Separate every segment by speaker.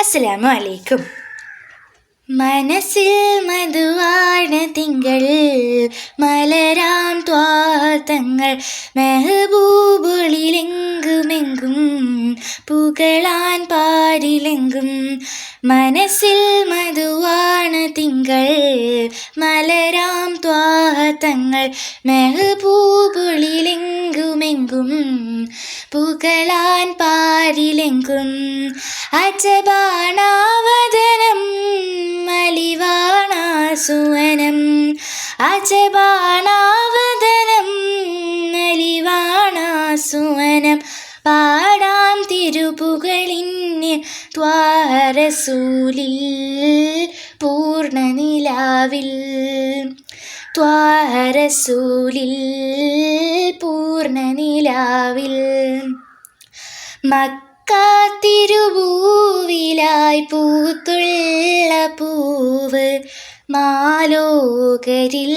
Speaker 1: അസ്സലാമു അലൈക്കും. മനസ്സിൽ മധുവാണ് തിങ്കൾ മലരാം ത്വാതങ്ങൾ മെഹബൂബുളിലെങ്കുമെങ്കും പുകളാൻ പാരിലെങ്കും. മനസ്സിൽ മധുവാണ് തിങ്കൾ മലരാം ത്വാഹത്തങ്ങൾ മെഹബൂബുളിലെങ്കുമെങ്കും പുകളാൻ പാരിലെങ്കും അജബാണാവദനം മലിവാണാസുവനം അജബാണാവദനം മലിവാണാസുവനം പാടാം തിരുപുകളിന് ത്വാരസൂലിൽ പൂർണനിലാവിൽ ത്വാരസൂലിൽ പൂർണനിലാവിൽ. മക്കാത്തിരുപൂവിലായി പൂത്തുള്ള പൂവ് മാലോകരിൽ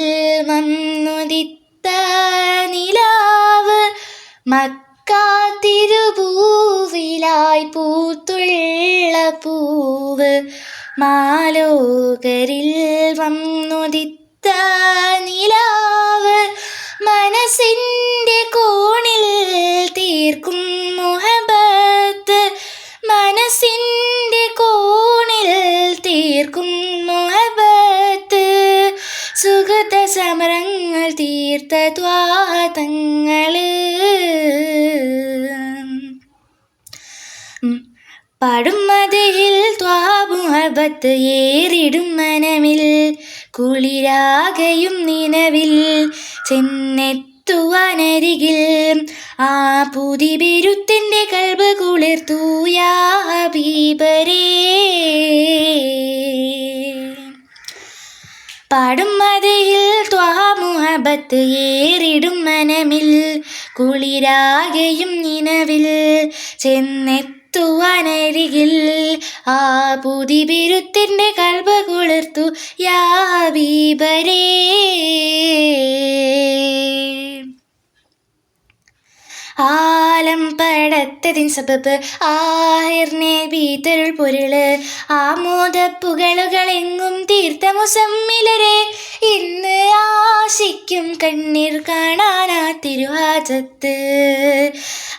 Speaker 1: വന്നുദിത്ത നിലാവ്. മക്കാത്തിരുപൂവിലായി പൂത്തുള്ള പൂവ് മാലോകരിൽ വന്നുദിത്ത നിലാവ് മനസ്സിന്റെ കോണിൽ തീർക്കും മുഹബത്ത്. മനസ്സിന്റെ കോണിൽ തീർക്കും മുഹബത്ത്. സുഗത സമരങ്ങൾ തീർത്ത ത്വാതങ്ങൾ പാടും മതിൽ അബത്ത് ഏറിടും മനമിൽ. കുളിരാകയും നിലവിൽ ചെന്നെത്തുവാനരികിൽ. ആ പുതി ബിരുത്തിന്റെ കൽബ് കുളിർത്തൂയാ പാടും മതിയിൽ ത്വാമുഹബത്ത് ഏറിടും മനമിൽ. കുളിരാകയും നിലവിൽ ചെന്നെത്തുവാനരികിൽ ആ പുതി ബിരുത്തിന്റെ കൽബ് കുളിർത്തു യാ ഹബീബരേ. ആലം പടത്തതിൻ സബബ് ആഹിർനെ ബീതരുൾ പൊരുൾ ആമോദ പുകളുകൾ എങ്ങും തീർത്ത മുസമ്മിലരെ ഇന്ന് ആശിക്കും കണ്ണീർ കാണാനാ തിരുവാചത്ത്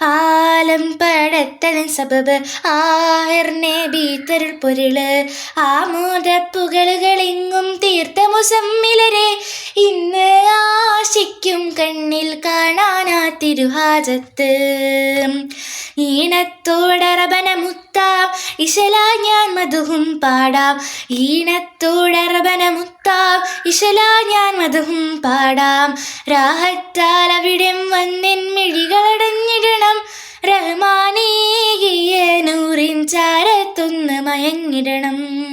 Speaker 1: ആലം പടത്തനൻ സബബ് ആഹിർനെ ബീതരുൾ പൊരുൾ. ആമോദപ്പുകളുകളെങ്ങും തീർത്ത മുസമ്മിലരെ ഇന്ന് ആശിക്കും കണ്ണിൽ കാണാനാ തിരുഹാജത്ത്. ഈണത്തോടറബന മുത്താം ഇശലാ ഞാൻ മധുഹും പാടാം. ഈണത്തോടറബനമുത്താം മുത്താം ഇശലാ ഞാൻ മധുഹും പാടാം. രാഹത്താൽ അവിടം വന്നെൻ മിഴികളടഞ്ഞിടണം. റഹ്മാനീകിയ നൂറിൻ ചാരത്തൊന്ന് മയങ്ങിടണം.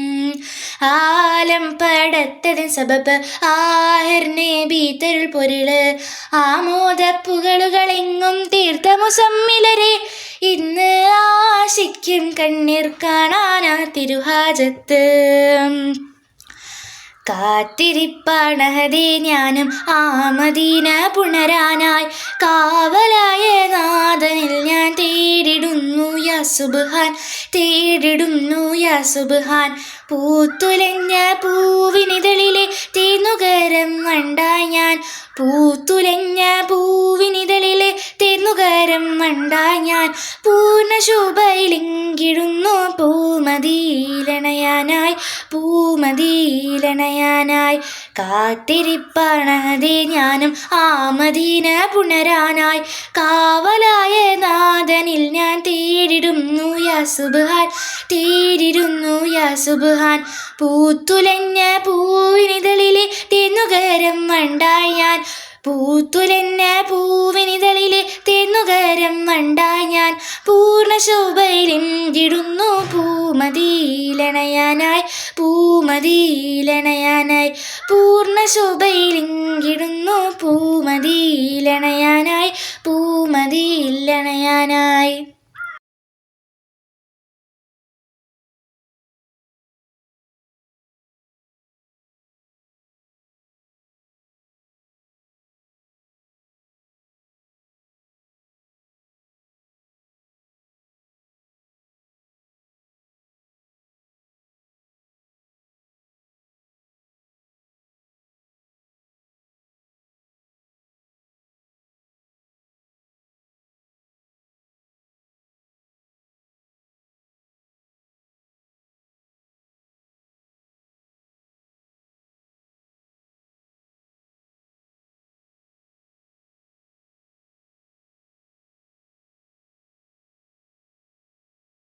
Speaker 1: ആലം പടത്തതിൻ സബബ് ആഹർനെ ബീത്തരുൾ പൊരുൾ ആമോദപ്പുകളുകളെങ്ങും തീർത്ഥമുസമ്മിലരെ ഇന്ന് ഇന്ന് ആശിക്കും കണ്ണീർ കാണാനാ തിരുഹാജത്ത്. കാത്തിരിപ്പാണഹതേ ഞാനും ആമദീന മദീന പുണരാനായി കാവലായ നാഥനിൽ ഞാൻ തേടിടുന്നു യാ സുബ്ഹാൻ തേടിടുന്നു യാ സുബ്ഹാൻ. പൂത്തുലഞ്ഞ പൂവിനിതളിലെ തേന്നുകരം കണ്ടായി ഞാൻ. പൂത്തുലഞ്ഞ പൂവിനിതളിലെ തേന്നുകരം കണ്ടായി ഞാൻ. പൂർണ ശോഭയിലെങ്കിടുന്നു പൂമതിയിലണയാനായി. പൂമതിയിലണയാനായി. കാത്തിരിപ്പാണതേ ഞാനും ആമദീന മദീന പുണരാനായി കാവലായ നാഥനിൽ ഞാൻ തേടിടുന്നു യാ സുബ്ഹാൻ തേടിടുന്നു യാ സുബ്ഹാൻ. പൂത്തുലഞ്ഞ പൂവിനിതളിലെ തെന്നുകരം വണ്ടായി ഞാൻ. പൂത്തുലഞ്ഞ പൂവിനിതളിലെ തെന്നുകരം വണ്ടായി ഞാൻ. പൂർണ ശോഭയിലെഞ്ചിടുന്നു പൂമതിയിലണയാനായി പൂമതിയിലണയാനായി. പൂർണ ശോഭയിലെങ്കിടുന്നു പൂമതിയിലണയാനായി പൂമതിയിലണയാനായി.